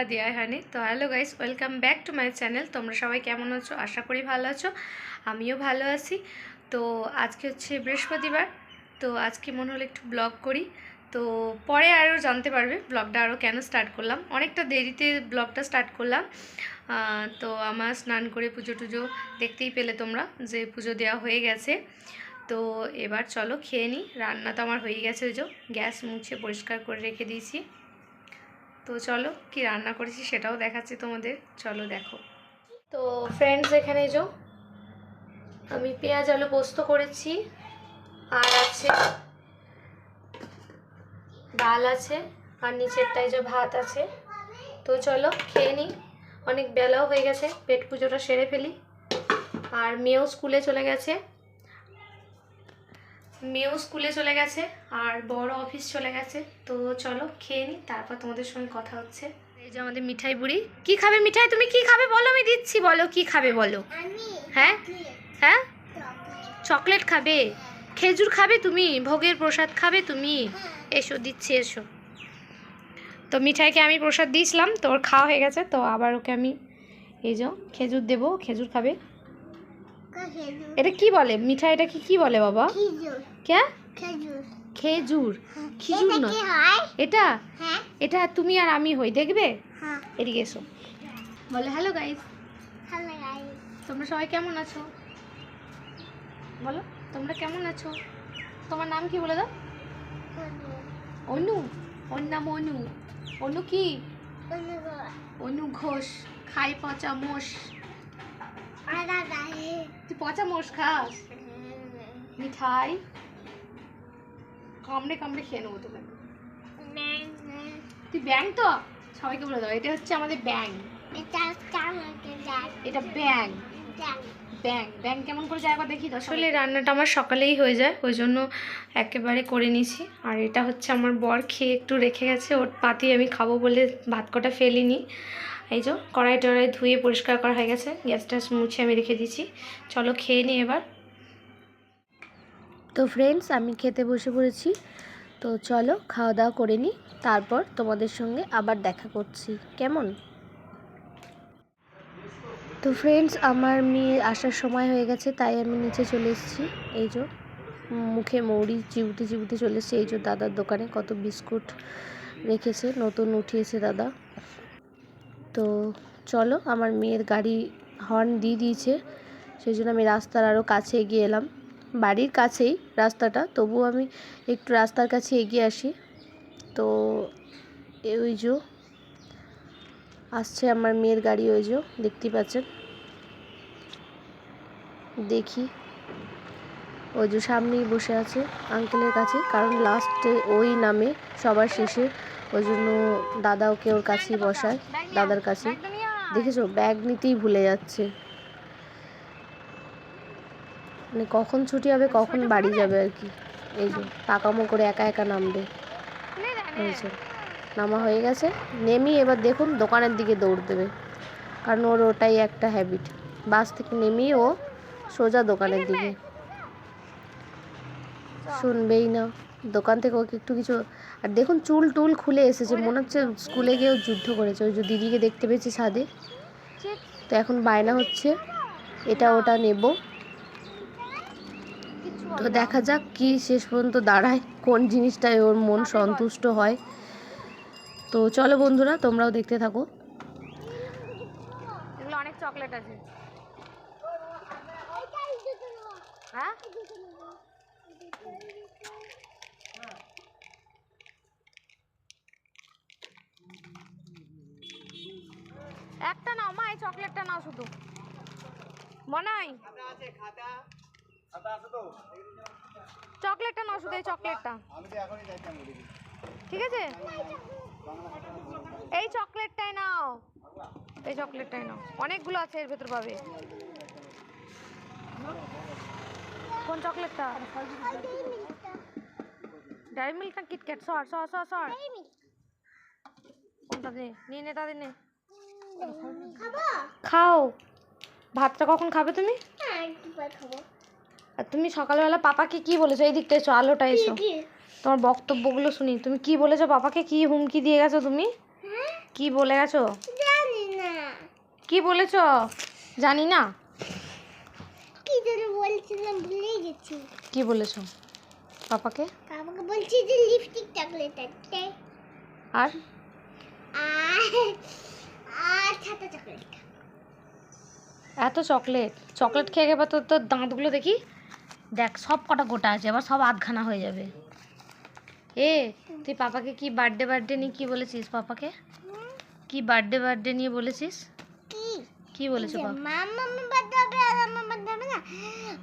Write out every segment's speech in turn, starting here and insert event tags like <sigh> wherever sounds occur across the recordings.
তো দেওয়া হয়নি। তো hello guys, welcome back to my channel. তোমরা সবাই কেমন আছো? আশা করি ভালো আছো। আমিও ভালো আছি। তো আজকে হচ্ছে বৃহস্পতিবার। তো আজকে মনে হলো একটু ব্লগ করি। তো পরে আরও জানতে পারবে ব্লগটা আরও কেন স্টার্ট করলাম। অনেকটা দেরিতে ব্লগটা স্টার্ট করলাম। তো আমার স্নান করে পুজো টুজো দেখতেই পেলে তোমরা যে পুজো দেওয়া হয়ে গেছে। তো এবার চলো খেয়ে নিই। রান্না তো আমার হয়ে গেছে ওই গ্যাস মুছে পরিষ্কার করে রেখে দিয়েছি। তো চলো, কি রান্না করেছি সেটাও দেখাচ্ছি তোমাদের। চলো দেখো। তো ফ্রেন্ডস এখানে যো আমি পেঁয়াজ, আলু পোস্ত করেছি। আর আছে ডাল আছে, আর নিচেরটায় যে ভাত আছে। তো চলো, খেয়ে নিই। অনেক বেলাও হয়ে গেছে, পেট পুজোটা সেরে ফেলি। আর মেয়েও স্কুলে চলে গেছে। মেয়েও স্কুলে চলে গেছে আর বড় অফিস চলে গেছে। তো চলো খেয়ে নিই তারপর তোমাদের সঙ্গে কথা হচ্ছে। এই যে আমাদের মিঠাই বুড়ি। কি খাবে মিঠাই? তুমি কি খাবে বলো আমি দিচ্ছি বলো কি খাবে বলো? হ্যাঁ? হ্যাঁ? চকলেট খাবে? খেজুর খাবে তুমি? ভোগের প্রসাদ খাবে তুমি? এসো দিচ্ছি এসো। তো মিঠাইকে আমি প্রসাদ দিয়েছিলাম তো ওর খাওয়া হয়ে গেছে তো আবার ওকে আমি এই যে খেজুর দেবো খেজুর খাবে। এটা কি বলে? মিঠাই এটা কি কি বলে বাবা? কে? খেজুর। খেজুর। না এটা এটা? তুমি আর আমি হই দেখবে? এদিকে এসো। বলে হ্যালো গাইস তোমরা সবাই কেমন আছো? বলো তোমরা কেমন আছো? তোমার নাম কি বলে দাও? অনু। ওর নাম অনু। অনু কি? অনু ঘোষ। খাই পচা মোষ। তুই পচা মোষ খাস? মিঠাই? কামড়ে কামড়ে খেয়ে নেব তোকে। তুই ব্যাং তো? সবাইকে বলে দাও এটা হচ্ছে আমাদের ব্যাং এটা ব্যাং ব্যাং ব্যাং কেমন করে যায় দেখি আসলে রান্নাটা আমার সকালেই হয়ে যায় ওই জন্য একেবারে করে নিছি আর এটা হচ্ছে আমার বর খেয়ে একটু রেখে গেছে ওর পাতি আমি খাব বলে ভাত কটা ফেলিনি। এই যে কড়াই টড়াই ধুয়ে পরিষ্কার করা হয়ে গেছে। গ্যাস ট্যাস মুছে আমি রেখে দিয়েছি। চলো খেয়ে নিই এবার। তো ফ্রেন্ডস আমি খেতে বসে পড়েছি। তো চলো খাওয়া দাওয়া করে নিই তারপর তোমাদের সঙ্গে আবার দেখা করছি। কেমন? তো ফ্রেন্ডস আমার মেয়ে আসার সময় হয়ে গেছে, তাই আমি নিচে চলে এসেছি। এই যে মুখে মৌরি চিবুতে চিবুতে চলে এসেছি। এই যে দাদার দোকানে কত বিস্কুট রেখেছে, নতুন উঠিয়েছে দাদা। তো চলো, আমার মেয়ের গাড়ি হর্ন দিয়ে দিয়েছে সেই জন্য আমি রাস্তার আরও কাছে এগিয়ে এলাম। বাড়ির কাছেই রাস্তাটা, তবুও আমি একটু রাস্তার কাছে এগিয়ে আসি। তো ওই যে, আসছে আমার মেয়ের গাড়ি ওই যে দেখতেই পাচ্ছেন? দেখি। ওই যে সামনেই বসে আছে আঙ্কেলের কাছে, কারণ লাস্টে ওই নামে সবার শেষে ওই জন্য দাদা ওকে ওর কাছেই বসায়, দাদার কাছে দেখেছ? ব্যাগ নিতেই ভুলে যাচ্ছে। মানে কখন ছুটি হবে, কখন বাড়ি যাবে আর কি। এই যে পাকামো করে একা একা নামবে। নামা হয়ে গেছে। নেমি এবার দেখুন দোকানের দিকে দৌড় দেবে। কারণ ওর ওটাই একটা হ্যাবিট বাস থেকে নেমেই ও সোজা দোকানের দিকে। শুনবেই না। দোকান থেকে ওকে একটু কিছু আর দেখুন চুল টুল খুলে এসেছে। মনে হচ্ছে স্কুলে গিয়েও যুদ্ধ করেছে। ওই যে দিদিকে দেখতে পেয়েছি ছাদে। তো এখন বায়না হচ্ছে। এটা ওটা নেব। তো দেখা যাক কি শেষ পর্যন্ত দাঁড়ায়, কোন জিনিসটায় ওর মন সন্তুষ্ট হয়। তো চলো বন্ধুরা, তোমরাও দেখতে থাকো। অনেক চকলেট আছে। হ্যাঁ? একটা নাও, মা, এই চকলেটটা নাও শুধু। মনাই। চকলেটটা নাও শুধু, এই চকলেটটা। ঠিক আছে? এই চকলেটটাই নাও। এই চকলেটটাই নাও। অনেকগুলো আছে এর ভেতর পাবে। কোন চকলেটটা ডাইরি মিল্ক না কিটক্যাট সর সর সর সর। কোনটা নে নিয়ে নে তাদের নে। খাও। ভাতটা কখন খাবে তুমি? আর তুমি সকালবেলা পাপাকে কি বলেছ? এই দিকটা এসো আলোটা এসো। তোমার বক্তব্যগুলো শুনি। তুমি কি বলেছ পাপাকে? কি হুমকি দিয়ে গেছো তুমি? কি বলে গেছো? জানি না। কি বলেছ? জানি না। কি বলছিলাম ভুলে গেছি। কি বলেছ? পাপাকে? বাবাকে বলছি যে লিপস্টিক চকলেট আছে আর? আর ছাতা চকলেট এত চকলেট চকলেট খেয়ে গেবে তো তোর দাঁতগুলো দেখি? দেখ সব কটা গোটা আছে আবার সব আধখানা হয়ে যাবে। এ তুই পাপাকে কি বার্থডে বার্থডে নিয়ে কি বলেছিস পাপাকে? কি বার্থডে বার্থডে নিয়ে বলেছিস? কি? কি বলেছ বাবা মামা হবে আর আমার না।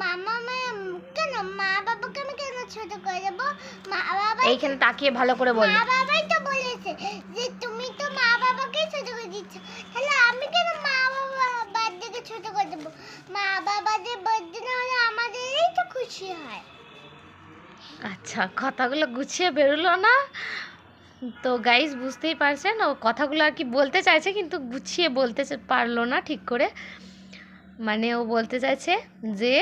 মামা মা কেন? মা বাবাকে আমি কেন ছোট করে দেবো? মা বাবা এইখানে তাকিয়ে ভালো করে বল। মা বাবাই তো বলেছে যে তুমি তো মা বাবাকেই ছোট করে দিচ্ছ। তাহলে আমি কেন মা বাবা বার্থডেকে ছোট করে দেবো? মা বাবাদের বার্থডে না হলে আমাদেরই তো খুশি হয়। আচ্ছা কথাগুলো গুছিয়ে বেরোলো না? তো গাইস বুঝতেই পারছেন ও কথাগুলো আর কি বলতে চাইছে কিন্তু গুছিয়ে বলতে পারল না ঠিক করে। মানে ও বলতে চাইছে যে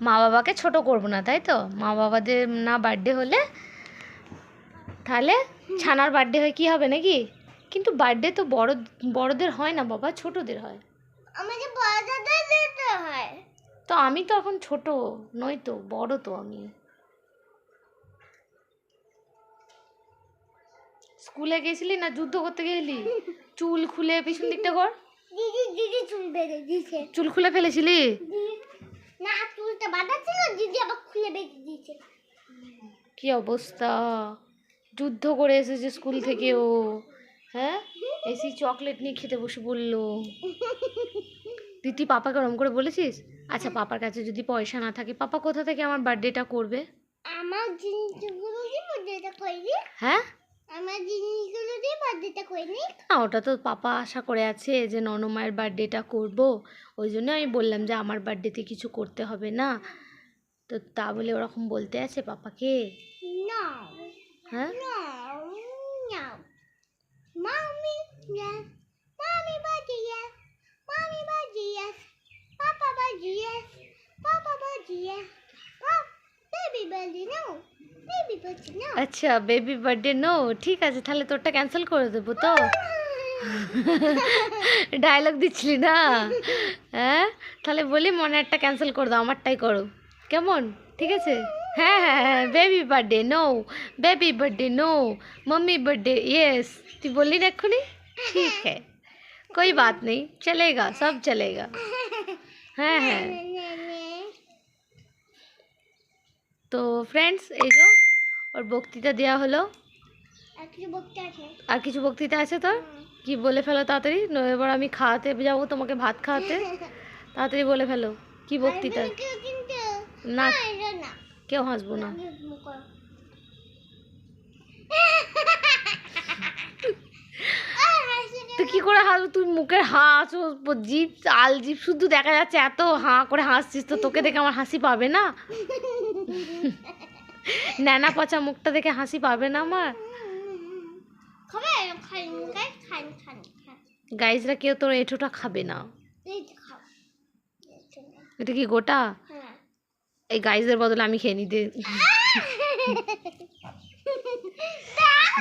মা বাবাকে ছোট করব না তাই তো? মা বাবাদের না বার্থডে হলে তাহলে ছানার বার্থডে হয় কি হবে নাকি? কিন্তু বার্থডে তো বড় বড়দের হয় না বাবা ছোটদের হয়। আমাদের বড়দের দিতে হয়। তো আমি তো এখন ছোট নই তো বড় তো আমি। স্কুলে গেছিলি না যুদ্ধ করতে গেলি চুল খুলে পিছন দিকটা কর। দিদি দিদি চুল বেঁধে দিয়েছে চুল খুলে ফেলেছিলি? না চুলটা বাঁধা ছিল দিদি আবার খুলে বেঁধে দিয়েছে। কি অবস্থা? যুদ্ধ করে এসেছে স্কুল থেকে ও। হ্যাঁ? এসি চকলেট নিয়ে খেতে বসে বলল। তুই তুই পাপাকে ওরম করে বলেছিস? আচ্ছা পাপার কাছে যদি পয়সা না থাকে পাপা কোথা থেকে আমার বার্থডেটা করবে? আমার জিনিসগুলো হ্যাঁ? আমার জিনিসগুলো দিয়ে বার্থডেটা করিনি না ওটা তো পাপা আশা করে আছে যে ননমায়ের বার্থডেটা করব ওই জন্য আমি বললাম যে আমার বার্থডেতে কিছু করতে হবে না তো তা বলে ওরকম বলতে আছে পাপাকে No, হ্যাঁ no, no. Mommy, yes. Mommy, buddy, yes. Mommy, buddy, yes. Papa, buddy, yes. Papa, আচ্ছা বেবি বার্থডে নো ঠিক আছে তাহলে তোরটা ক্যান্সেল করে দেবো তো ডায়লগ দিচ্ছিলি না হ্যাঁ তাহলে বলি মনে একটা ক্যান্সেল করে দাও আমারটাই করো কেমন ঠিক আছে হ্যাঁ হ্যাঁ হ্যাঁ baby birthday no baby birthday no mummy birthday yes তুই বললি না এক্ষুনি ঠিক है कोई बात नहीं चलेगा सब चलेगा হ্যাঁ হ্যাঁ তো ফ্রেন্ডস এই যে ওর বক্তৃতা দেওয়া হলো? আর কিছু বক্তৃতা আছে। তোর? কি বলে ফেলো তাড়াতাড়ি? এবার আমি খাওয়াতে যাব তোমাকে ভাত খাওয়াতে। <laughs> তাড়াতাড়ি বলে ফেলো। কি বক্তৃতা? না। কেউ হাসবো না। হাসি। তুই কি করে হাসবো? তুই মুখের হাঁস ও জিভ আল জিভ শুধু দেখা যাচ্ছে এত হাঁ করে হাসছিস তো তোকে দেখে আমার হাসি পাবে না? <laughs> ন্যানা পচা মুখটা দেখে হাসি পাবে না আমার গাইজরা কেউ তোর এঁঠোটা খাবে না। এটা কি গোটা? হ্যাঁ। এই গাইজের বদলে আমি খেয়ে নিতে।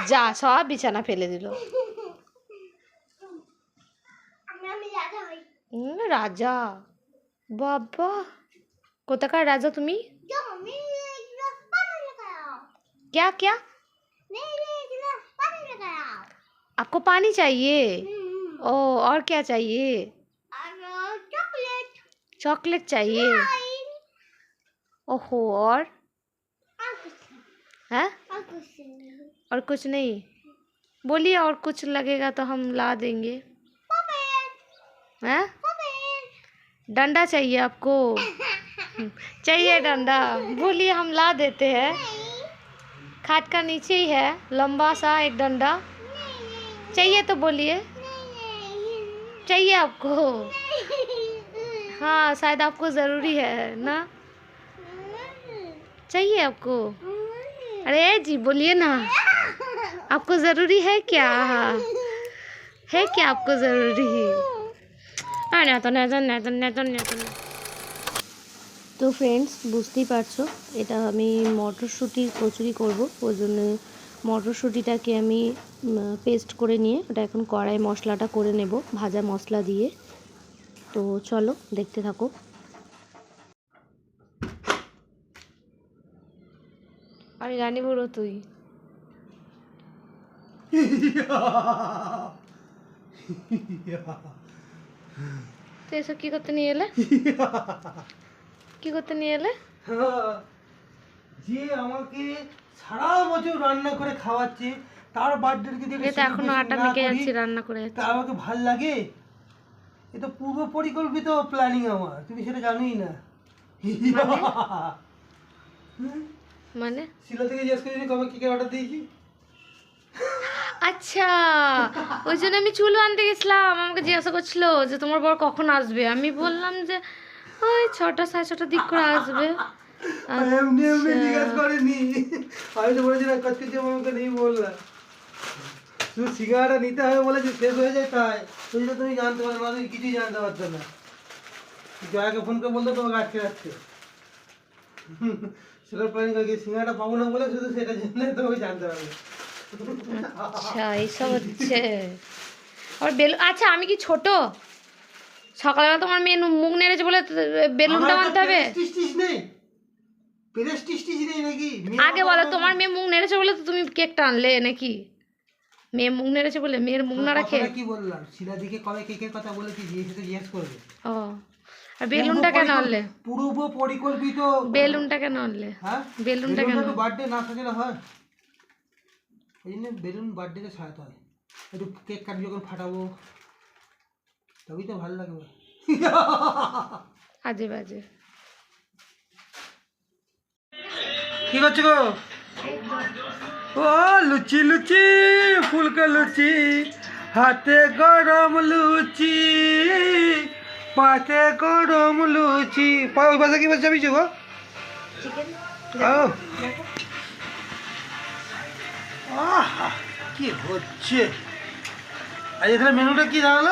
যা সব বিছানা ফেলে দিল। রাজা? বাবা কোথাকার রাজা তুমি? क्या क्या? पानी आपको पानी चाहिए? हम्म, ओ और क्या चाहिए? चॉकलेट। चॉकलेट चाहिए। ओहो और? और कुछ नहीं, है? और कुछ नहीं। बोलिए और कुछ लगेगा तो हम ला देंगे। हैं? डंडा चाहिए आपको। <laughs> चाहिए डंडा। बोलिए हम ला देते हैं। खाट का नीचे ही है, लंबा सा एक डंडा। चाहिए तो बोलिए। चाहिए आपको। हाँ शायद आपको ज़रूरी है, ना? चाहिए आपको। अरे जी, बोलिए ना। आपको ज़रूरी है क्या? है क्या आपको ज़रूरी? है हाँ, तो ना तो ना तो ना तो ना तो তো ফ্রেন্ডস বুঝতেই পারছ এটা আমি মটরশুঁটির কচুরি করব। ওই জন্য মটরশুঁটিটাকে আমি পেস্ট করে নিয়ে ওটা এখন কড়াই মশলাটা করে নেব ভাজা মশলা দিয়ে। তো চলো দেখতে থাকো। আমি জানি বলো তুই। <laughs> তুই এসব কি করতে নিয়ে এলে? <laughs> কি করতে নিয়ে এলে? <laughs> যে আমাকে সারা বছর রান্না করে খাওয়াচ্ছে তার বার্থডে যদি এ তো এখনও আটা মেখে যাচ্ছি রান্না করে যাচ্ছি। তা আমাকে ভালো লাগে? এ তো পূর্ব পরিকল্পিত প্ল্যানিং আমার তুমি সেটা জানোই না। হুম? <laughs> মানে? শিলা থেকে জিজ্ঞেস করিনি কবে কেকের অর্ডার দিয়েছি? আচ্ছা ওই জন্য আমি চুল আনতে গেছিলাম আমাকে জিজ্ঞাসা করছিল যে তোমার বর কখন আসবে? আমি বললাম যে ওই ছটা সাড়ে ছটার দিক করে আসবে। এমনি এমনি আচ্ছা। জিজ্ঞেস করিনি। আমি তো বলেছিলাম কাজকে যে আমাকে নেই বললাম শুধু সিগারেটা নিতে হবে বলে যে শেষ হয়ে যায় তাই। ওই জন্য তুমি জানতে পারো না তুমি কিছুই জানতে পারছ না। জয়াকে ফোন করে বলতো তোমাকে আটকে রাখছে সেটার প্ল্যানিং করে সিঙ্গাটা পাবো না বলে শুধু সেটা জন্য তোমাকে জানতে পারবে আচ্ছা এইসব হচ্ছে। আর বেলুন আচ্ছা আমি কি ছোট? সকালবেলা তোমার মেয়ে মুখ নেড়েছে বলে বেলুনটা মানতে হবে? আগে বলো তোমার মেয়ে মুখ নেড়েছে বলে তো তুমি কেকটা আনলে নাকি? মেয়ে মুখ নেড়েছে বলে মেয়ের মুখ না রাখে? কি বললাম? শিলা দিকে কবে কেকের কথা বলেছি জিজ্ঞেস তো জিজ্ঞেস করবে। ও আর বেলুনটা কেন আনলে? পূর্ব পরিকল্পিত বেলুনটা কেন আনলে? হ্যাঁ? বেলুনটা কেন বার্থডে না সাজালে হয়। এই জন্য বেলুন বার্থডেতে সাজাতে হয়। একটু কেক কাটবি যখন ফাটাবো। তবেই তো ভালো লাগবে। আজে বাজে। কি করছ গো? ও লুচি লুচি ফুলকা লুচি হাতে গরম লুচি পাতে গরম লুচি। ওই পাশে কি বলছে যাবি গো? কি হচ্ছে? আজ এখানে মেনুটা কি দাঁড়াল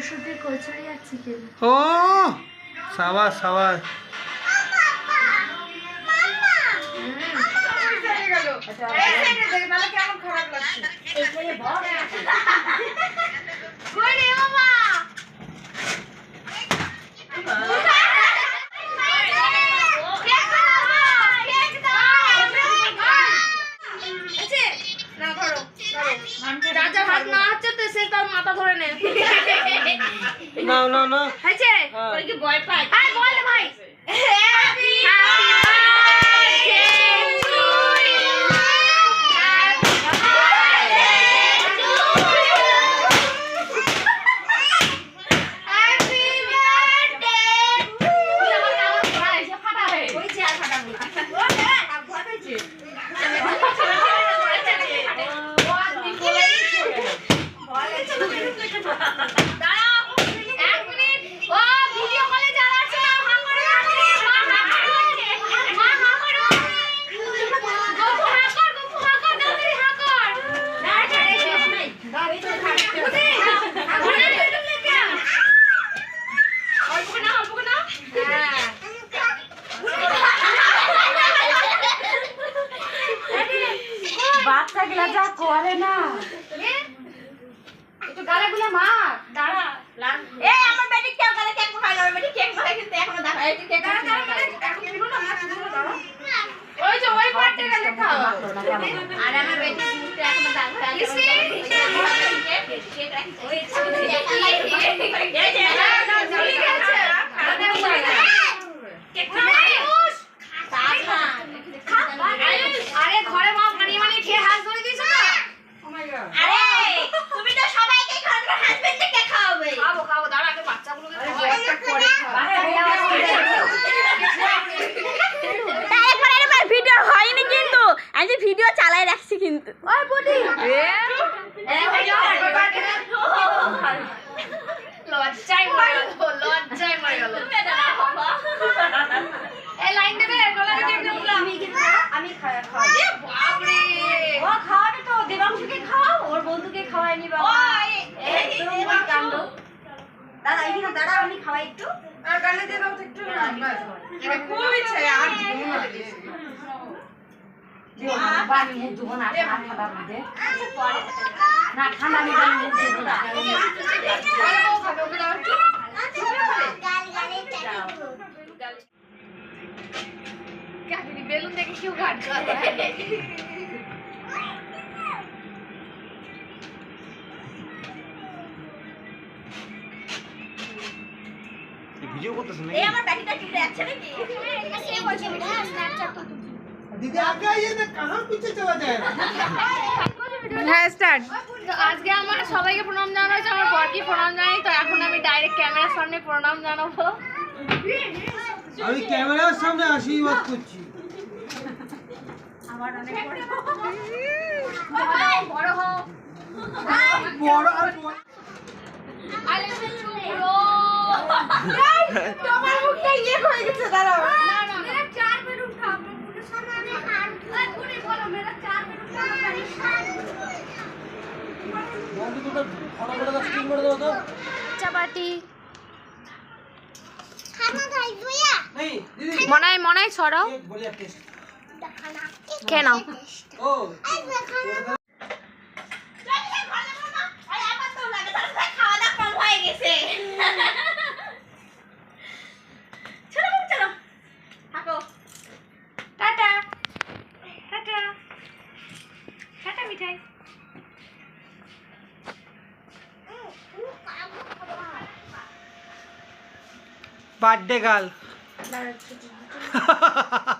মটরশুঁটি কচুরি আর চিকেন ও সাবাস সাবাস হাত না হচ্ছে তো সে তার মাথা ধরে নে না না না হয়েছে হ্যাঁ। ভয় পায় হ্যাঁ বল রে ভাই happy birthday to you happy birthday to you happy birthday to you ফাটাবে ওই চেয়ার ফাটাবো দাঁড়াও এক মিনিট ও ভিডিও কলে যারা আছে না হা করে মা হা করে মা হা করো গপু হা কর গপু হা কর দাঁড়াতাড়ি হা কর দাঁড়াতাড়ি দাঁড়াই তো থাকতে অল্প না অল্প না হ্যাঁ বাচ্চাগুলা যা করে না একটু গালাগুলো মার দাঁড়া এ আমার বেটি কেউ করে কেক খাই আমার বেটি কেক খাই কিন্তু এখনও দেখা এই কেক দাঁড়া দাঁড়া মানে এখন দিলো না মাছ দিলো দাঁড়া ওই যে ওই পার্টটা গেলে খাও আর আমার বেটি মুখে এখনও এই যে ঘরে মা মানিয়ে মানিয়ে খেয়ে হাত ধরে দিয়েছ আরে তুমি তো সবাইকে খাওয়াবে হাজবেন্ডকে খাওয়াবে। খাব খাব দাঁড়া আগে বাচ্চাগুলোকে তারপরে এবার ভিডিও হয়নি কিন্তু। আমি ভিডিও চালাই রাখছি কিন্তু। ওই বডি লজ্জায় মরে গেল লজ্জায় মরে গেল এই লাইন দেবে গলায় কেক দেবো আমি খাওয়া খাওয়া এ বাপরে ও খাওয়াবে তো দেবাংশুকে খাওয়াও ওর বন্ধুকে খাওয়ায়নি বাবা একদম ওই কাণ্ড। দাদা এখানে আমি খাওয়াই একটু আর গালে দিয়ে দাও একটু এটা খুব ইচ্ছে আর গাল গালে বেলুন দেখে কেউ কাটছে ভিডিও করতেছ নাকি? এই আমার ব্যাটিটা টিপে যাচ্ছে নাকি? সে বলছে ভিডিও স্ন্যাপচ্যাট তো আজকে আমার সবাইকে প্রণাম প্রণাম তো এখন আমি ডাইরেক্ট ক্যামেরার সামনে প্রণাম জানাব। বড় তোমার মুখটা ইয়ে হয়ে গেছে দাঁড়াও চাপাটি মনায় ছড়াও কেন বার্থডে গার্ল <laughs>